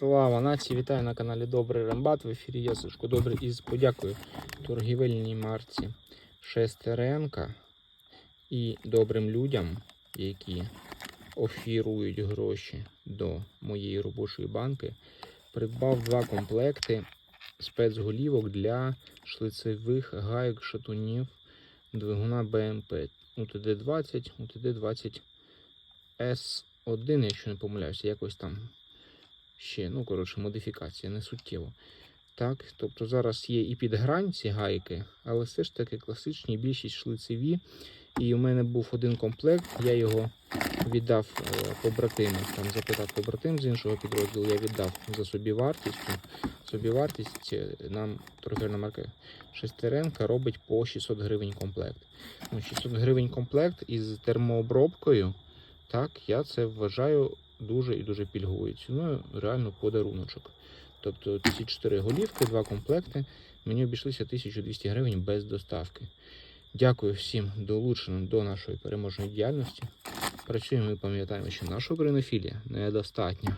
Слава нації! Вітаю на каналі Добрий Рембат. В ефірі я Сашко Добрий із подякою торгівельній марці Шестеренка і добрим людям, які офірують гроші до моєї робочої банки. Придбав два комплекти спецголівок для шлицевих гайок шатунів двигуна БМП УТД-20, УТД-20 С1, якщо не помиляюся, якось там ще, ну, коротше, модифікація, не суттєво. Так, тобто зараз є і під ці гайки, але все ж таки класичні, більшість шлицеві. І у мене був один комплект, я його віддав е, побратиму, там запитав побратим з іншого підрозділу, я віддав за собівартістю. Собівартість е, нам торгівельна марка Шестеренка робить по 600 гривень комплект. Ну, 600 гривень комплект із термообробкою. Так, я це вважаю дуже і дуже пільговою ціною, реально подаруночок. Тобто ці 4 голівки, два комплекти мені обійшлися 1200 гривень без доставки. Дякую всім долученим до нашої переможної діяльності. Працюємо і пам'ятаємо, що наша українофілія недостатня.